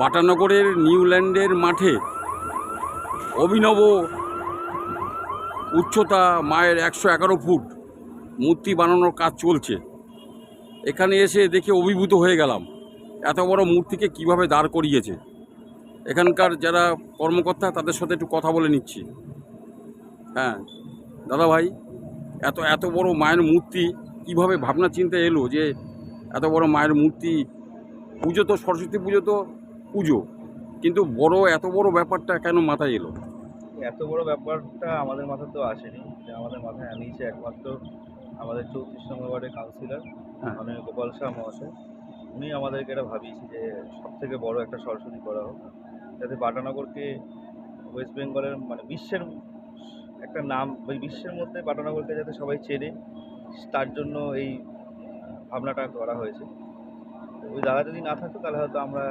বাটানগরের নিউল্যান্ডের মাঠে অভিনব উচ্চতা মায়ের একশো এগারো ফুট মূর্তি বানানোর কাজ চলছে। এখানে এসে দেখে অভিভূত হয়ে গেলাম, এত বড় মূর্তিকে কীভাবে দাঁড় করিয়েছে। এখানকার যারা কর্মকর্তা তাদের সাথে একটু কথা বলে নিচ্ছি। হ্যাঁ দাদা ভাই এত এত বড় মায়ের মূর্তি কীভাবে ভাবনা চিন্তা এলো যে এত বড় মায়ের মূর্তি, পুজো তো, সরস্বতী পুজো তো পুজো। কিন্তু বড় এত বড় ব্যাপারটা কেন মাথায় এলো? এত বড় ব্যাপারটা আমাদের মাথায় তো আসেনি। যে আমাদের মাথায় আমি আনিয়েছে একমাত্র আমাদের চৌত্রিশ নম্বর ওয়ার্ডের কাউন্সিলর হ্যাঁ। মানে গোপাল শাহ মহাশয়। উনি আমাদেরকে এটা ভাবিয়েছে যে সব থেকে বড় একটা সরস্বতী করা হোক। যাতে বাটানগরকে ওয়েস্ট বেঙ্গলের মানে বিশ্বের একটা নাম ওই বিশ্বের মধ্যে বাটানগরকে যাতে সবাই চেনে তার জন্য এই ভাবনাটা করা হয়েছে। ওই দাদা যদি না থাকতো তাহলে হয়তো আমরা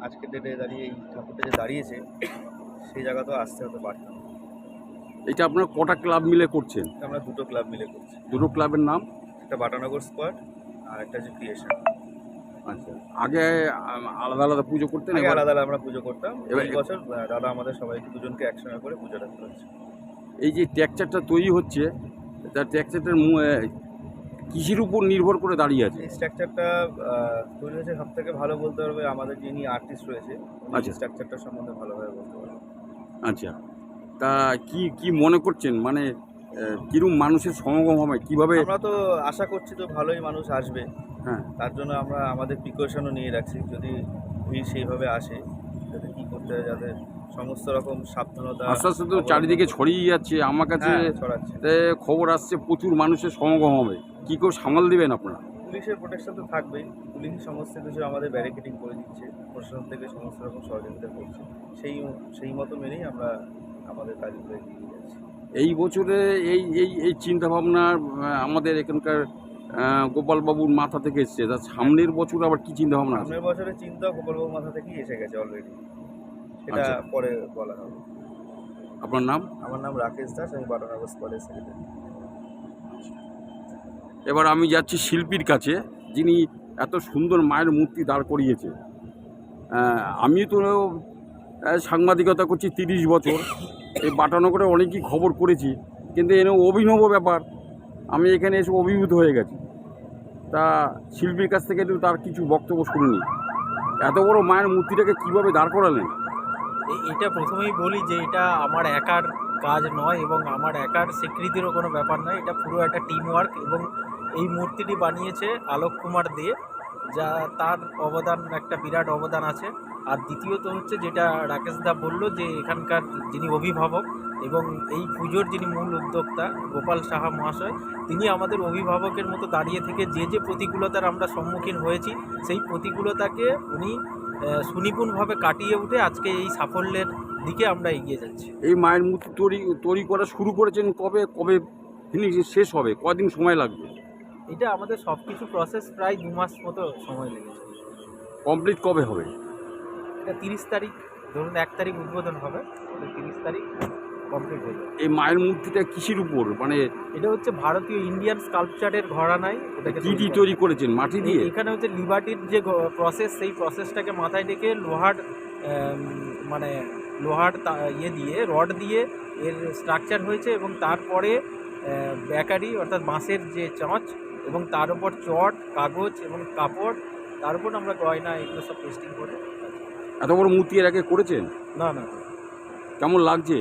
আজকের ডেটে দাঁড়িয়ে এই ঠাকুরটা যে দাঁড়িয়েছে সেই জায়গা তো আসতে হতে পারতাম এটা আপনার কটা ক্লাব মিলে করছেন? আমরা দুটো ক্লাব মিলে করছি। দুটো ক্লাবের নাম? একটা বাটানগর স্কোয়াড আর একটা হচ্ছে ক্রিয়েশন। আচ্ছা আগে আলাদা আলাদা পুজো করতেন আগে আলাদা আলাদা আমরা পুজো করতাম। এবার- এই বছর দাদা আমাদের সবাইকে দুজনকে একসঙ্গে করে পুজোটা করেছে। এই যে ট্যাকচারটা তৈরি হচ্ছে তার ট্যাকচারটার কৃষির উপর নির্ভর করে দাঁড়িয়ে আছে? স্ট্রাকচারটা তৈরি হয়েছে সব থেকে ভালো বলতে পারবে আমাদের যিনি আর্টিস্ট রয়েছে আচ্ছা। স্ট্রাকচারটা সম্বন্ধে ভালোভাবে বলতে পারবে। আচ্ছা। তা কি কি মনে করছেন? মানে কিরম মানুষের সমাগম হবে? কীভাবে? আমরা তো আশা করছি তো ভালোই মানুষ আসবে। হ্যাঁ। তার জন্য আমরা আমাদের প্রিকশনও নিয়ে রাখছি। যদি ভিড় সেইভাবে আসে যাতে কী করতে হয় যাতে সমস্ত রকম সাবধানতা আস্তে আস্তে তো চারিদিকে ছড়িয়ে যাচ্ছে। আমার কাছে হ্যাঁ, খবর আসছে প্রচুর মানুষের সমাগম হবে। কি করে সামাল দিবেন আপনারা? পুলিশের প্রোটেকশন তো থাকবেই। পুলিশ সমস্ত কিছু আমাদের ব্যারিকেডিং করে দিচ্ছে। প্রশাসন থেকে সমস্ত রকম সহযোগিতা করছে। সেই সেই মতো মেনেই আমরা আমাদের কাজগুলো এগিয়ে নিয়ে যাচ্ছি। এই বছরে এই এই এই চিন্তাভাবনা আমাদের এখানকার গোপালবাবুর মাথা থেকে এসছে। তা সামনের বছর আবার কি চিন্তাভাবনা আছে? সামনের বছরের চিন্তা গোপালবাবুর মাথা থেকেই এসে গেছে অলরেডি সেটা আচ্ছা। পরে বলা হবে। আপনার নাম? আমার নাম রাকেশ দাস আমি বাটানগর স্কোয়াডের সেক্রেটারি এবার আমি যাচ্ছি শিল্পীর কাছে, যিনি এত সুন্দর মায়ের মূর্তি দাঁড় করিয়েছে। আমি তো সাংবাদিকতা করছি তিরিশ বছর, এই বাটানগরে অনেকই খবর করেছি, কিন্তু এনে অভিনব ব্যাপার, আমি এখানে এসে অভিভূত হয়ে গেছি। তা শিল্পীর কাছ থেকে একটু তার কিছু বক্তব্য শুনিনি। এত বড় মায়ের মূর্তিটাকে কীভাবে দাঁড় করালেন? এটা প্রথমেই বলি যে এটা আমার একার কাজ নয় এবং আমার একার স্বীকৃতিরও কোনো ব্যাপার নয়, এটা পুরো একটা টিম ওয়ার্ক এবং এই মূর্তিটি বানিয়েছে আলোক কুমার দে, যা তার অবদান, একটা বিরাট অবদান আছে। আর দ্বিতীয়ত হচ্ছে যেটা রাকেশ দা বলল যে এখানকার যিনি অভিভাবক এবং এই পুজোর যিনি মূল উদ্যোক্তা গোপাল সাহা মহাশয়, তিনি আমাদের অভিভাবকের মতো দাঁড়িয়ে থেকে যে যে প্রতিকূলতার আমরা সম্মুখীন হয়েছি, সেই প্রতিকূলতাকে উনি সুনিপুণভাবে কাটিয়ে উঠে আজকে এই সাফল্যের দিকে আমরা এগিয়ে যাচ্ছি। এই মায়ের মূর্তি তৈরি তৈরি করা শুরু করেছেন কবে? কবে শেষ হবে? কদিন সময় লাগবে? এটা আমাদের সব কিছু প্রসেস প্রায় দু মাস মতো সময় লেগেছে। কমপ্লিট কবে হবে? এটা তিরিশ তারিখ ধরুন এক তারিখ উদ্বোধন হবে তিরিশ তারিখ কমপ্লিট হয়ে যাবে। এই মায়ের মূর্তিটা কিসের উপর? মানে এটা হচ্ছে ভারতীয় ইন্ডিয়ান স্কাল্পচারের ঘরানায় এটাকে কি তৈরি দিয়ে তৈরি করেছেন? মাটি দিয়ে? এখানে হচ্ছে লিবার্টির যে প্রসেস সেই প্রসেসটাকে মাথায় রেখে লোহার মানে লোহার ইয়ে দিয়ে রড দিয়ে এর স্ট্রাকচার হয়েছে এবং তারপরে ব্যাকারি অর্থাৎ বাঁশের যে চাঁচ এবং তার উপর চট কাগজ এবং কাপড় তার উপর আমরা গয়না এগুলো সব পেস্টিং করে এত বড় মূর্তি এর আগে করেছেন? না না। কেমন লাগছে?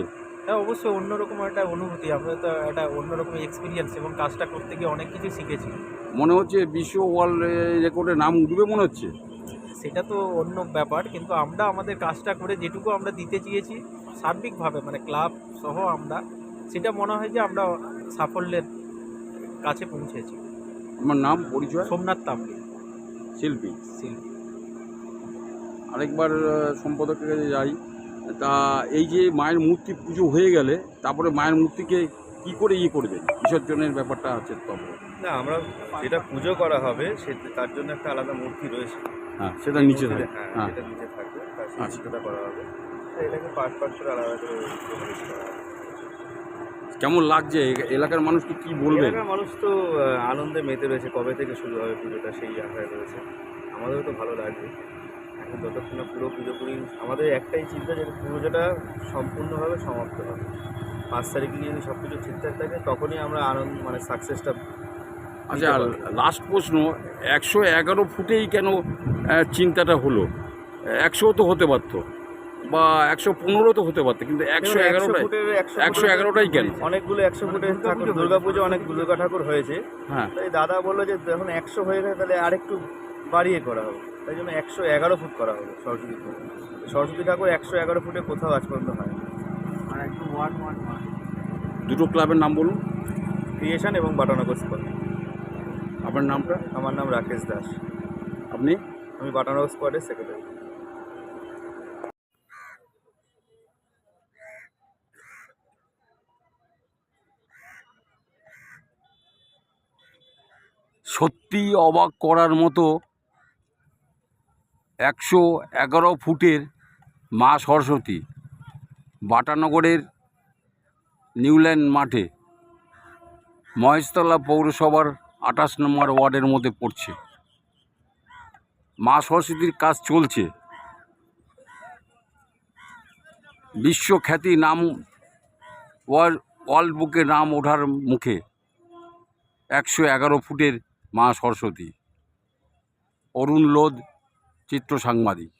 হ্যাঁ অবশ্যই অন্যরকম একটা অনুভূতি আমরা তো একটা অন্যরকম এক্সপিরিয়েন্স এবং কাজটা করতে গিয়ে অনেক কিছু শিখেছি। মনে হচ্ছে বিশ্ব ওয়ার্ল্ড রেকর্ডে নাম উঠবে মনে হচ্ছে। সেটা তো অন্য ব্যাপার কিন্তু আমরা আমাদের কাজটা করে যেটুকু আমরা দিতে চেয়েছি সার্বিকভাবে মানে ক্লাব সহ আমরা সেটা মনে হয় যে আমরা সাফল্যের কাছে পৌঁছেছি। আমার নাম পরিচয়। সোমনাথ তাম্বি শিল্পী। শিল্পী। আরেকবার সম্পাদকের কাছে যাই। তা এই যে মায়ের মূর্তি পুজো হয়ে গেলে তারপরে মায়ের মূর্তিকে কি করে ইয়ে করবে বিসর্জনের ব্যাপারটা আছে তবে। না আমরা যেটা পুজো করা হবে সে তার জন্য একটা আলাদা মূর্তি রয়েছে। হ্যাঁ সেটা নিচে থাকে হ্যাঁ হ্যাঁ। সেটা নিচে থাকবে তার আচ্ছা। করা হবে। এটাকে পার্ট পার্ট করে আলাদা করে। কেমন লাগছে? এলাকার মানুষকে কি বলবে? এলাকার মানুষ তো আনন্দে মেতে রয়েছে। কবে থেকে শুরু হবে পুজোটা সেই আশায় রয়েছে। আমাদেরও তো ভালো লাগবে। এখন যতক্ষণ না পুরো পুজোপুরি আমাদের একটাই চিন্তা যে পুজোটা সম্পূর্ণভাবে সমাপ্ত হবে। পাঁচ তারিখে যদি সব কিছু ঠিকঠাক থাকে তখনই আমরা আনন্দ মানে সাকসেসটা আচ্ছা লাস্ট প্রশ্ন একশো এগারো ফুটেই কেন চিন্তাটা হলো? একশো তো হতে পারতো। বা একশো পনেরো তো হতে পারতো কিন্তু একশো এগারোটাই ফুটের একশো এগারোটাই কেন? অনেকগুলো একশো ফুটের ঠাকুর দুর্গা পুজো অনেক দুর্গা ঠাকুর হয়েছে। হ্যাঁ। তাই দাদা বলল যে যখন একশো হয়ে যায় তাহলে আরেকটু বাড়িয়ে করা হবে। তাই জন্য একশো এগারো ফুট করা হবে সরস্বতী ঠাকুর। সরস্বতী ঠাকুর একশো এগারো ফুটে কোথাও আজ পর্যন্ত হয় আর একটু ওয়ান ওয়ান ওয়ান দুটো ক্লাবের নাম বলুন। ক্রিয়েশন এবং বাটানগর স্কোয়ার আপনার নামটা? আমার নাম রাকেশ দাস। আপনি? আমি বাটানগর স্কোয়াডের সেক্রেটারি। সত্যি অবাক করার মতো একশো এগারো ফুটের মা সরস্বতী বাটানগরের নিউল্যান্ড মাঠে মহেশতলা পৌরসভার আঠাশ নম্বর ওয়ার্ডের মধ্যে পড়ছে। মা সরস্বতীর কাজ চলছে। বিশ্বখ্যাতি নাম ওয়ার্ল্ড বুকে নাম ওঠার মুখে একশো এগারো ফুটের মা সরস্বতী। অরুণ লোধ চিত্র সাংবাদিক